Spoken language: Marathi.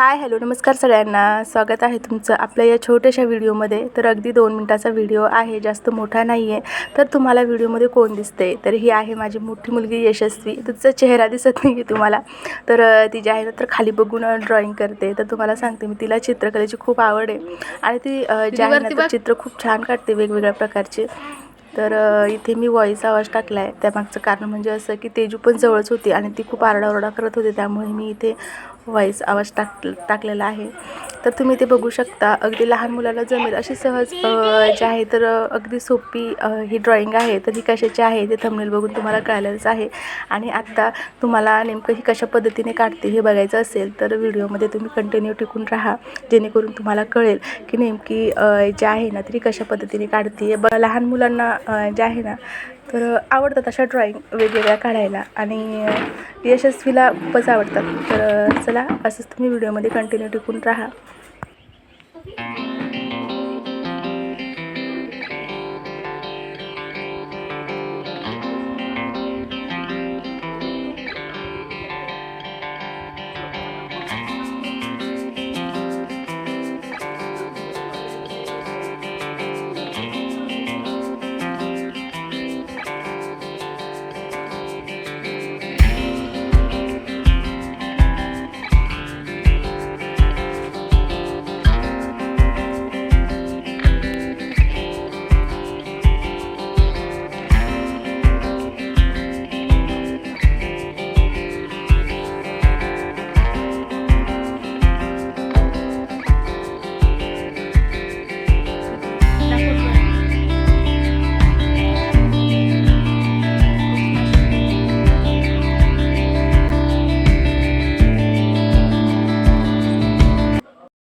हाय हॅलो नमस्कार सगळ्यांना. स्वागत आहे तुमचं आपल्या या छोट्याशा व्हिडिओमध्ये. तर अगदी दोन मिनटाचा व्हिडिओ आहे जास्त मोठा नाही आहे तर तुम्हाला व्हिडिओमध्ये कोण दिसते तर ही आहे माझी मोठी मुलगी यशस्वी. तिचा चेहरा दिसत नाही आहे तुम्हाला. तर ती जी आहे ना तर खाली बघून ड्रॉइंग करते. तर तुम्हाला सांगते मी तिला चित्रकलेची खूप आवड आहे. आणि ती जी आहे ना तर चित्र खूप छान काढते वेगवेगळ्या प्रकारचे. तर इथे मी व्हॉईस आवाज टाकला आहे त्यामागचं कारण म्हणजे असं की तेजू पण जवळच होती आणि ती खूप आरडाओरडा करत होती. त्यामुळे मी इथे व्हॉईस आवाज टाक टाकलेला आहे. तर तुम्ही ते बघू शकता. अगदी लहान मुलाला जमेल अशी सहज जे आहे तर अगदी सोपी ही ड्रॉइंग आहे. तर ही कशाची आहे ते थंबनेल बघून तुम्हाला कळायलाच आहे. आणि आत्ता तुम्हाला नेमकं ही कशा पद्धतीने काढते हे बघायचं असेल तर व्हिडिओमध्ये तुम्ही कंटिन्यू टिकून राहा. जेणेकरून तुम्हाला कळेल की नेमकी जे आहे ना तरी कशा पद्धतीने काढते. ब लहान मुलांना जे आहे ना तर आवडतात अशा ड्रॉईंग वेगवेगळ्या काढायला. आणि यशस्वीला खूपच आवडतात. तर चला असंच तुम्ही व्हिडिओमध्ये कंटिन्यू टिकून राहा.